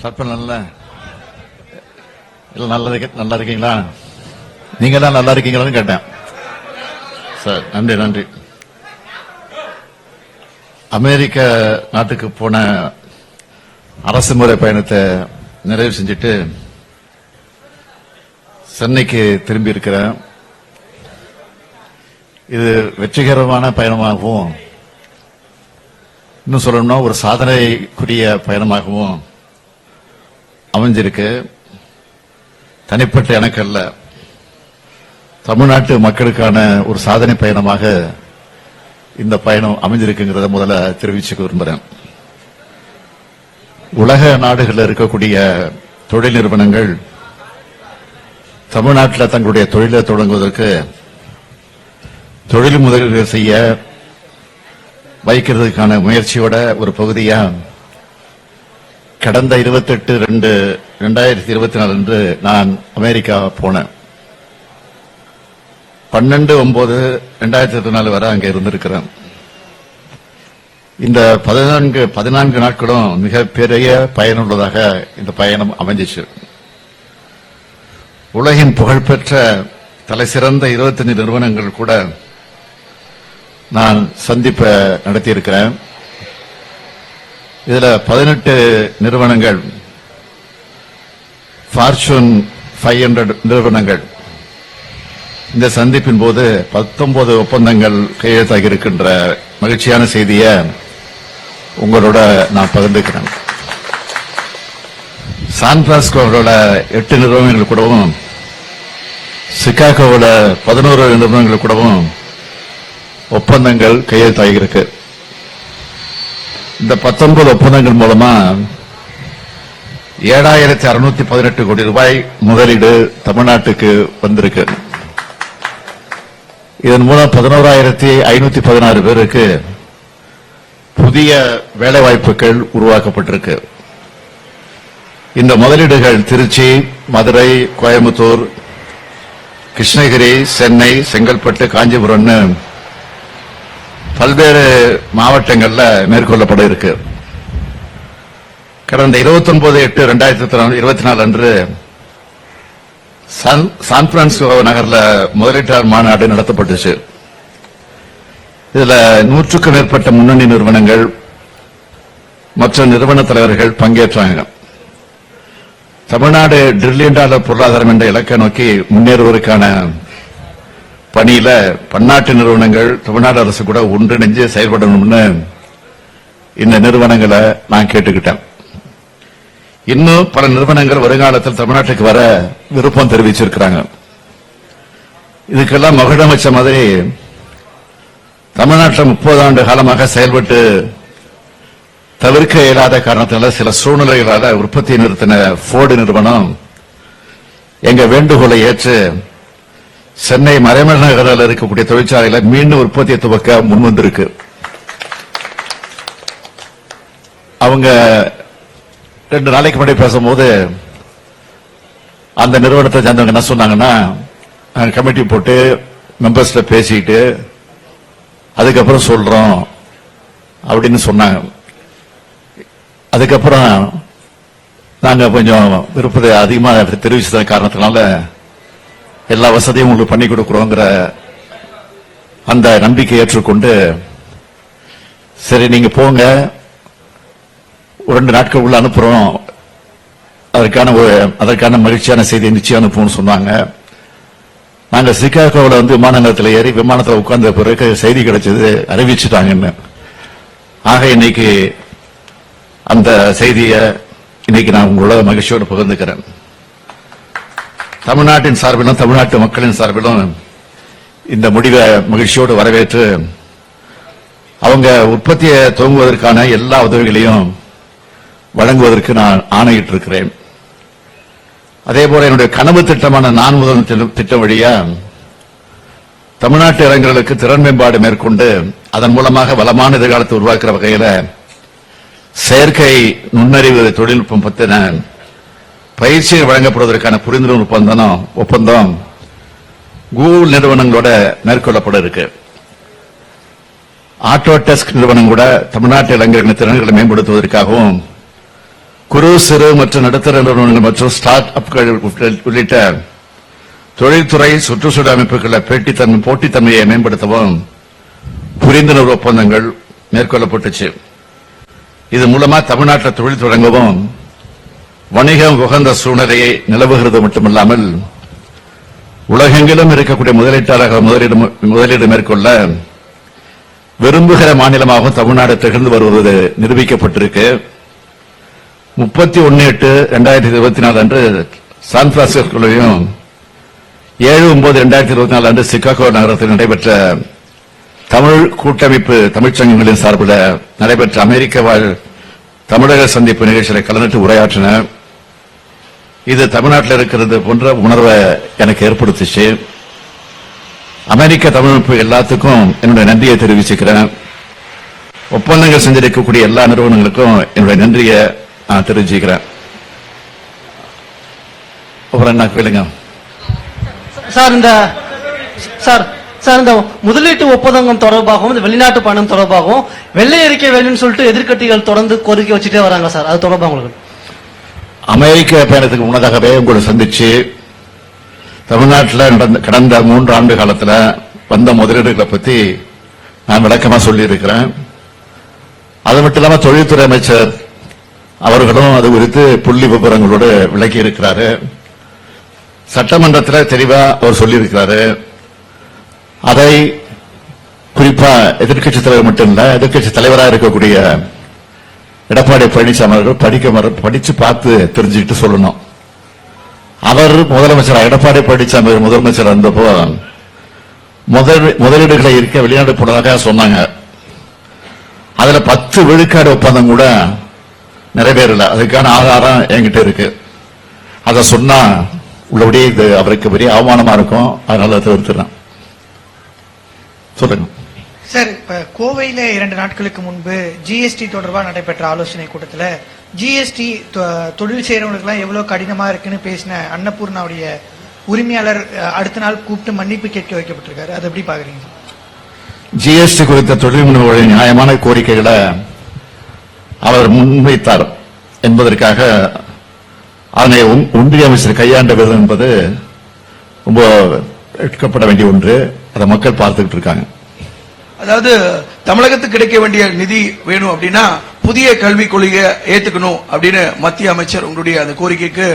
Start நல்ல இல்ல நல்லது நல்லா இருக்கீங்களா? நீங்க தான் நல்லா இருக்கீங்களான்னு கேட்டேன். சார் நன்றி நன்றி. அமெரிக்க நாட்டுக்கு போன அரசு முறை பயணத்தை நிறைவு செஞ்சுட்டு சென்னைக்கு திரும்பி இருக்கிறேன். இது வெற்றிகரமான பயணமாகவும் இன்னும் சொல்லணும்னா ஒரு சாதனைக்குரிய பயணமாகவும் அமைஞ்சிருக்கு. தனிப்பட்ட எனக்கு அல்ல தமிழ்நாட்டு மக்களுக்கான ஒரு சாதனை பயணமாக இந்த பயணம் அமைஞ்சிருக்குங்கிறத முதல்ல தெரிவிச்சுக்க விரும்புகிறேன் உலக நாடுகளில் இருக்கக்கூடிய தொழில் நிறுவனங்கள் தமிழ்நாட்டில் தங்களுடைய தொழிலை தொடங்குவதற்கு தொழில் முதலீடு செய்ய வைக்கிறதுக்கான முயற்சியோட ஒரு பகுதியாக கடந்த இருபத்தெட்டு ரெண்டு ரெண்டாயிரத்தி இருபத்தி நாலு அன்று நான் அமெரிக்கா போனேன். பன்னெண்டு ஒன்பது ரெண்டாயிரத்தி இருபத்தி நாலு வரை அங்கே இருந்திருக்கிறேன். இந்த பதினான்கு பதினான்கு நாட்களும் மிகப்பெரிய பயனுள்ளதாக இந்த பயணம் அமைஞ்சிச்சு. உலகின் புகழ்பெற்ற தலைசிறந்த 25 நிறுவனங்கள் கூட நான் சந்திப்பை நடத்தியிருக்கிறேன். இதுல பதினெட்டு நிறுவனங்கள் ஃபார்ச்சூன் ஃபைவ் ஹண்ட்ரட் நிறுவனங்கள். இந்த சந்திப்பின் போது பத்தொன்பது ஒப்பந்தங்கள் கையெழுத்தாகி இருக்கின்ற மகிழ்ச்சியான செய்தியை உங்களோட நான் பகிர்ந்துக்கிறேன். சான் பிரான்ஸ்கோவோட எட்டு நிறுவனங்கள் கூடவும் சிக்காகோவோட பதினோரு நிறுவனங்கள் கூடவும் ஒப்பந்தங்கள் கையெழுத்தாகியிருக்கு இந்த பத்தொன்பது ஒப்பந்தங்கள் மூலமா ஏழாயிரத்தி அறுநூத்தி பதினெட்டு கோடி ரூபாய் முதலீடு தமிழ்நாட்டுக்கு வந்திருக்கு. இதன் மூலம் பதினோராயிரத்தி ஐநூத்தி பதினாறு பேருக்கு புதிய வேலை வாய்ப்புகள் உருவாக்கப்பட்டிருக்கு. இந்த முதலீடுகள் திருச்சி மதுரை கோயம்புத்தூர் கிருஷ்ணகிரி சென்னை செங்கல்பட்டு காஞ்சிபுரம்னு பல்வேறு மாவட்டங்களில் மேற்கொள்ளப்பட இருக்கு கடந்த 29 எட்டு ரெண்டாயிரத்தி இருபத்தி நாலு அன்று சான் சான் பிரான்சிஸ்கோ நகரில் முதலீட்டாளர் மாநாடு நடத்தப்பட்டுச்சு. இதுல நூற்றுக்கும் மேற்பட்ட முன்னணி நிறுவனங்கள் மற்ற நிறுவன தலைவர்கள் பங்கேற்றாங்க. தமிழ்நாடு டிரில்லியன் டாலர் பொருளாதாரம் என்ற இலக்கை நோக்கி முன்னேறுவதற்கான பணியில பன்னாட்டு நிறுவனங்கள் தமிழ்நாடு அரசு கூட ஒன்றிணைஞ்சு செயல்படணும்னு இந்த நிறுவனங்களை நான் கேட்டுக்கிட்டேன். இன்னும் பல நிறுவனங்கள் வருங்காலத்தில் தமிழ்நாட்டுக்கு வர விருப்பம் தெரிவிச்சிருக்கிறாங்க. இதுக்கெல்லாம் மகுடம் வச்ச மாதிரி தமிழ்நாட்டில் முப்பது ஆண்டு காலமாக செயல்பட்டு தவிர்க்க இயலாத காரணத்தினால சில சூழ்நிலைகளால உற்பத்தி நிறுத்தின போர்டு நிறுவனம் எங்க வேண்டுகோளை ஏற்று சென்னை மறைமலை நகரில் இருக்கக்கூடிய தொழிற்சாலையில மீண்டும் உற்பத்தியை துவக்க முன்வந்திருக்கு அவங்க ரெண்டு நாளைக்கு முன்னாடி பேசும்போது அந்த நிறுவனத்தை சேர்ந்தவங்க என்ன சொன்னாங்கன்னா கமிட்டி போட்டு மெம்பர்ஸ்ல பேசிட்டு அதுக்கப்புறம் சொல்றோம் அப்படின்னு சொன்னாங்க. அதுக்கப்புறம் நாங்க கொஞ்சம் விருப்பத்தை அதிகமாக தெரிவிச்சத காரணத்தினால எல்லா வசதியும் உங்களுக்கு பண்ணி கொடுக்குறோங்கிற அந்த நம்பிக்கை ஏற்றுக்கொண்டு சரி நீங்க போங்க. ஒரு ரெண்டு நாட்கள் உள்ள அனுப்புறோம். அதற்கான ஒரு அதற்கான மகிழ்ச்சியான செய்தி நிச்சயம் அனுப்புவோம்னு சொன்னாங்க. நாங்கள் சிகாகோவில் வந்து விமான நிலையத்தில் ஏறி விமானத்தில் உட்கார்ந்த பிறகு செய்தி கிடைச்சது அறிவிச்சுட்டாங்கன்னு. ஆக இன்னைக்கு அந்த செய்தியை இன்னைக்கு நான் உங்களோட மகிழ்ச்சியோடு பகிர்ந்துக்கிறேன். தமிழ்நாட்டின் சார்பிலும் தமிழ்நாட்டு மக்களின் சார்பிலும் இந்த முடிவை மகிழ்ச்சியோடு வரவேற்று அவங்க உற்பத்தியை துவங்குவதற்கான எல்லா உதவிகளையும் வழங்குவதற்கு நான் ஆணையிட்டு இருக்கிறேன் அதே போல என்னுடைய கனவு திட்டமான நான் முதல் திட்டம் வழியா தமிழ்நாட்டு இளைஞர்களுக்கு திறன் மேம்பாடு மேற்கொண்டு அதன் மூலமாக வளமான எதிர்காலத்தை உருவாக்குற வகையில செயற்கை நுண்ணறிவு தொழில்நுட்பம் பத்தின பயிற்சிகள் வழங்கப்படுவதற்கான புரிந்துணர்வு ஒப்பந்தம் ஒப்பந்தம் கூகுள் நிறுவனங்களோட மேற்கொள்ளப்பட இருக்கு. ஆட்டோ டெஸ்க் நிறுவனம் கூட தமிழ்நாட்டு இளைஞர்களின் திறன்களை மேம்படுத்துவதற்காகவும் குறு சிறு மற்றும் நடுத்தர நிறுவனங்கள் மற்றும் ஸ்டார்ட் அப்கள் உள்ளிட்ட தொழில்துறை சுற்றுச்சூழல் அமைப்புகளை பேட்டித்தன்மை போட்டித்தன்மையை மேம்படுத்தவும் புரிந்துணர்வு ஒப்பந்தங்கள் மேற்கொள்ளப்பட்டுச்சு. இது மூலமா தமிழ்நாட்டில் தொழில் தொடங்கவும் வணிகம் உகந்த சூழ்நிலையை நிலவுகிறது மட்டுமல்லாமல் உலகெங்கிலும் இருக்கக்கூடிய முதலீட்டாளர்கள் முதலீடு முதலீடு மேற்கொள்ள விரும்புகிற மாநிலமாகவும் தமிழ்நாடு திகழ்ந்து வருவது நிரூபிக்கப்பட்டிருக்கு. முப்பத்தி ஒன்னு எட்டு ரெண்டாயிரத்தி இருபத்தி நாலு அன்று சான் பிரான்சிஸ்கோலையும் ஏழு ஒன்பது ரெண்டாயிரத்தி இருபத்தி நாலு அன்று சிக்காகோ நகரத்தில் நடைபெற்ற தமிழ் கூட்டமைப்பு தமிழ்ச்சங்கங்களின் சார்பில் நடைபெற்ற அமெரிக்க வாழ் தமிழக சந்திப்பு நிகழ்ச்சியில் கலந்துட்டு உரையாற்றின இது தமிழ்நாட்டில் இருக்கிறது போன்ற உணர்வை எனக்கு ஏற்படுத்துச்சு. அமெரிக்க தமிழமைப்பு எல்லாத்துக்கும் என்னுடைய நன்றியை தெரிவிச்சுக்கிறேன். ஒப்பந்தங்கள் செஞ்சிருக்கக்கூடிய எல்லா நிறுவனங்களுக்கும் என்னுடைய நன்றியை நான் தெரிவிச்சுக்கிறேன். அப்புறம் என்ன கேளுங்க. சார் இந்த சார் சார் இந்த முதலீட்டு ஒப்பந்தம் தொடர்பாகவும் இந்த வெளிநாட்டு பணம் தொடர்பாகவும் வெள்ளை அறிக்கை வேணும்னு சொல்லிட்டு எதிர்கட்சிகள் தொடர்ந்து கோரிக்கை வச்சுட்டே வராங்க சார். அது தொடர்பாக உங்களுக்கு. அமெரிக்க பயணத்துக்கு முன்னதாகவே உங்களை சந்திச்சு தமிழ்நாட்டில் நடந்த கடந்த மூன்று ஆண்டு காலத்தில் வந்த முதலீடுகளை பத்தி நான் விளக்கமா சொல்லியிருக்கிறேன். அது மட்டும் இல்லாமல் தொழில்துறை அமைச்சர் அவர்களும் அது குறித்து புள்ளி விவரங்களோடு விளக்கி இருக்கிறாரு சட்டமன்றத்தில் தெளிவா அவர் சொல்லியிருக்கிறாரு. அதை குறிப்பா எதிர்க்கட்சி தலைவர் மட்டும் இல்ல எதிர்கட்சி தலைவராக இருக்கக்கூடிய எடப்பாடி பழனிசாமி அவர்கள் படிக்க படிச்சு பார்த்து தெரிஞ்சுக்கிட்டு சொல்லணும். அவர் முதலமைச்சர் எடப்பாடி பழனிசாமி முதலமைச்சர் இருந்தப்போ முதலீடுகளை இருக்க வெளிநாடு போனதாக சொன்னாங்க. அதுல பத்து விழுக்காடு ஒப்பந்தம் கூட நிறைவேறல. அதுக்கான ஆதாரம் என்கிட்ட இருக்கு. அதை சொன்னா உள்ளபடியே இது அவருக்கு பெரிய அவமானமா இருக்கும். அதனால தவிர்த்துறேன் சொல்லுங்க. சார் இப்ப கோவையில இரண்டு நாட்களுக்கு முன்பு ஜிஎஸ்டி தொடர்பாக நடைபெற்ற ஆலோசனை கூட்டத்தில் ஜிஎஸ்டி தொழில் செய்யறவங்களுக்குலாம் எவ்வளவு கடினமா இருக்குன்னு பேசின அன்னபூர்ணாவுடைய உரிமையாளர் அடுத்த நாள் கூப்பிட்டு மன்னிப்பு கேட்க வைக்கப்பட்டிருக்காரு. அது எப்படி பாக்குறீங்க? ஜிஎஸ்டி குறித்த தொழில் முனைவோருடைய நியாயமான கோரிக்கைகளை அவர் முன்வைத்தார் என்பதற்காக அதனை ஒன்றிய அமைச்சர் கையாண்ட விதம் என்பது ரொம்ப எடுக்கப்பட வேண்டிய ஒன்று. அதை மக்கள் பார்த்துக்கிட்டு இருக்காங்க. அதாவது தமிழகத்துக்கு கிடைக்க வேண்டிய நிதி வேணும் அப்படின்னா புதிய கல்விக் கொள்கையை ஏத்துக்கணும் அப்படின்னு மத்திய அமைச்சர் உங்களுடைய அந்த கோரிக்கைக்கு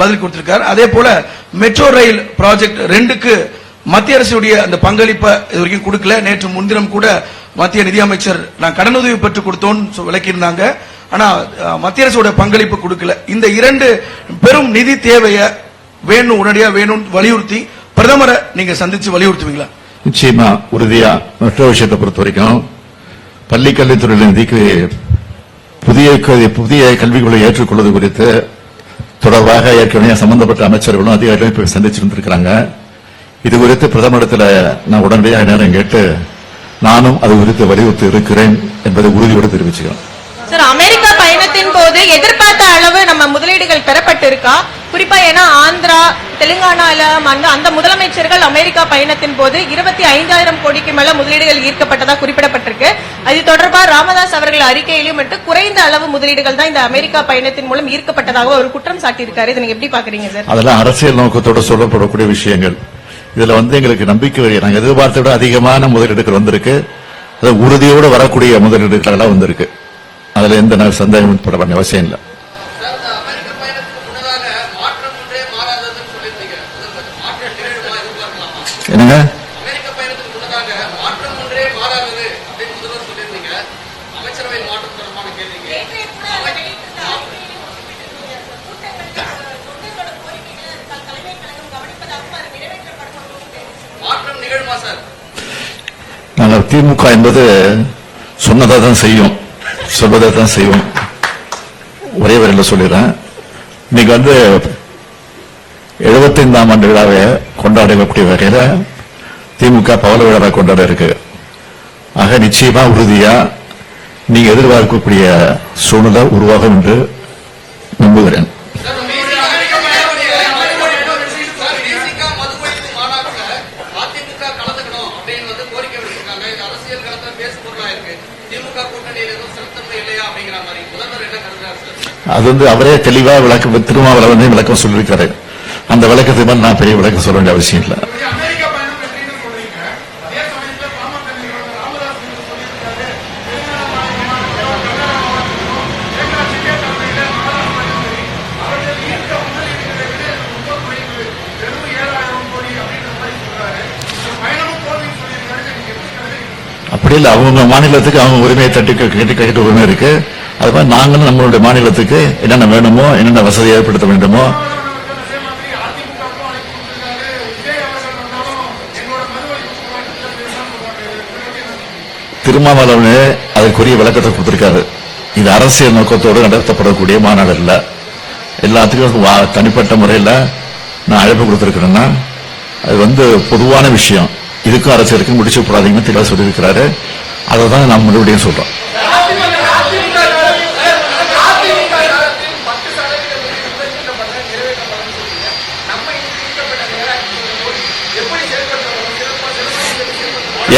பதில் கொடுத்திருக்காரு. அதே போல மெட்ரோ ரயில் ப்ராஜெக்ட் ரெண்டுக்கு மத்திய அரசுடைய அந்த பங்களிப்பை இது வரைக்கும் கொடுக்கல. நேற்று முன்தினம் கூட மத்திய நிதியமைச்சர் நான் கடனுதவி பெற்று கொடுத்தோன்னு விளக்கியிருந்தாங்க. ஆனா மத்திய அரசோட பங்களிப்பு கொடுக்கல. இந்த இரண்டு பெரும் நிதி தேவையை வேணும் உடனடியா வேணும்னு வலியுறுத்தி பிரதமரை நீங்க சந்திச்சு வலியுறுத்துவீங்களா? நிச்சயமா உறுதியா மற்ற விஷயத்தை பொறுத்த வரைக்கும் பள்ளி கல்வித்துறையில் நிதிக்கு புதிய புதிய கல்விக் கொள்கை ஏற்றுக்கொள்வது குறித்து தொடர்பாக ஏற்கனவே சம்பந்தப்பட்ட அமைச்சர்களும் அதிகாரிகளும் இப்ப சந்திச்சிருந்திருக்கிறாங்க. இது குறித்து பிரதமரிடத்தில் நான் உடனடியாக நேரம் கேட்டு நானும் அது குறித்து வலியுறுத்தி இருக்கிறேன் என்பதை உறுதியோடு தெரிவிச்சுக்கிறேன். சார் அமெரிக்கா பயணத்தின் போது எதிர்பார்த்த அளவு நம்ம முதலீடுகள் பெறப்பட்டிருக்கா? குறிப்பா ஏன்னா ஆந்திரா தெலுங்கானால வந்து அந்த முதலமைச்சர்கள் அமெரிக்கா பயணத்தின் போது இருபத்தி ஐந்தாயிரம் கோடிக்கு மேல முதலீடுகள் ஈர்க்கப்பட்டதா குறிப்பிடப்பட்டிருக்கு. அது தொடர்பாக ராமதாஸ் அவர்கள் அறிக்கையிலும் மட்டும் குறைந்த அளவு முதலீடுகள் தான் இந்த அமெரிக்கா பயணத்தின் மூலம் ஈர்க்கப்பட்டதாக ஒரு குற்றம் சாட்டியிருக்காரு. இதை எப்படி பாக்குறீங்க சார்? அதெல்லாம் அரசியல் நோக்கத்தோடு சொல்லப்படக்கூடிய விஷயங்கள். இதுல வந்து எங்களுக்கு நம்பிக்கை வழி நாங்கள் எதிர்பார்த்த விட அதிகமான முதலீடுகள் வந்திருக்கு. அது உறுதியோடு வரக்கூடிய முதலீடுகள் எல்லாம் வந்திருக்கு. அதுல எந்த ந- சந்தேகம் பட வேண்டிய அவசியம் இல்லை அமெரிக்க பயணத்துக்கு முன்னதாக மாற்றம் ஒன்றே மாறாததுன்னு சொல்லியிருந்தீங்க முதல்வர். மாற்றம் நிகழுமா எதிர்பார்க்கலாமா என்னங்க அமெரிக்க பயணத்துக்கு முன்னதாக மாற்றம் ஒன்றே மாறாதது அப்படின்னு முதல்வர் சொல்லியிருந்தீங்க அமைச்சரவை மாற்றம் தொடர்பான கேள்விக்கு மாற்றம் நிகழுமா சார் நாங்கள் திமுக என்பது சொன்னதை தான் செய்யும் சொல்வதை தான் செய்வோம் ஒரே வரையில் சொல்லிடுறேன். இன்னைக்கு வந்து எழுபத்தைந்தாம் ஆண்டு விழாவை கொண்டாடக்கூடிய வகையில் திமுக பவள விழாவை கொண்டாட இருக்கு. ஆக நிச்சயமா உறுதியா நீங்க எதிர்பார்க்கக்கூடிய சூழ்நிலை உருவாகும் என்று நம்புகிறேன். அது வந்து அவரே தெளிவா விளக்கம் திருமாவளவன் விளக்கம் சொல்லியிருக்காரு அந்த விளக்கத்துக்கு மேல நான் பெரிய விளக்கம் சொல்ல வேண்டிய அவசியம் இல்லை. அப்படி இல்லை. அவங்க மாநிலத்துக்கு அவங்க உரிமையை தட்டி கேட்டு கேட்டு உரிமை இருக்கு. அது மாதிரி நாங்களும் நம்மளுடைய மாநிலத்துக்கு என்னென்ன வேணுமோ என்னென்ன வசதி ஏற்படுத்த வேண்டுமோ திருமாவளவனே அதற்குரிய விளக்கத்தை கொடுத்திருக்காரு. இது அரசியல் நோக்கத்தோடு நடத்தப்படக்கூடிய மாநாடு இல்ல எல்லாத்துக்கும் வா- தனிப்பட்ட முறையில் நான் அழைப்பு கொடுத்துருக்கிறேன்னா அது வந்து பொதுவான விஷயம். இதுக்கும் அரசியலுக்கும் முடிச்சு போடாதீங்கன்னு தெளிவாக சொல்லியிருக்கிறாரு. அதை தான் நான் மறுபடியும் சொல்கிறோம்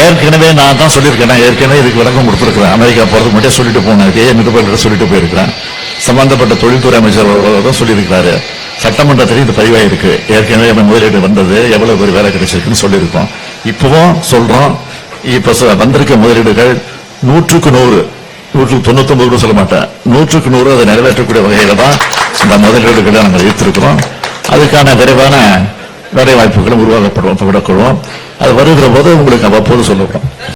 ஏற்கனவே நான் தான் சொல்லியிருக்கேன். நான் ஏற்கனவே இதுக்கு விளக்கம் கொடுத்துருக்கிறேன். அமெரிக்கா போகிறதுக்கு மட்டும் சொல்லிட்டு போனேன். ஏ நிருபர்கிட்ட சொல்லிட்டு போயிருக்கிறேன். சம்பந்தப்பட்ட தொழில்துறை அமைச்சர் அவர்களும் சொல்லியிருக்கிறாரு. சட்டமன்றத்தில் இது பதிவாயிருக்கு ஏற்கனவே நம்ம முதலீடு வந்தது. எவ்வளவு பேர் வேலை கிடைச்சிருக்குன்னு சொல்லியிருக்கோம். இப்பவும் சொல்றோம். இப்ப வந்திருக்க முதலீடுகள் நூற்றுக்கு நூறு. நூற்றுக்கு தொண்ணூத்தி கூட சொல்ல மாட்டேன். நூற்றுக்கு நூறு அதை நிறைவேற்றக்கூடிய வகையில தான் இந்த முதலீடுகளை நாங்கள் ஈர்த்திருக்கிறோம். அதுக்கான விரைவான வேலை வாய்ப்புகளும் உருவாக்கப்படும் விடக்கூடும் அது வருகிற போது உங்களுக்கு அவ்வப்போது சொல்லுவோம்.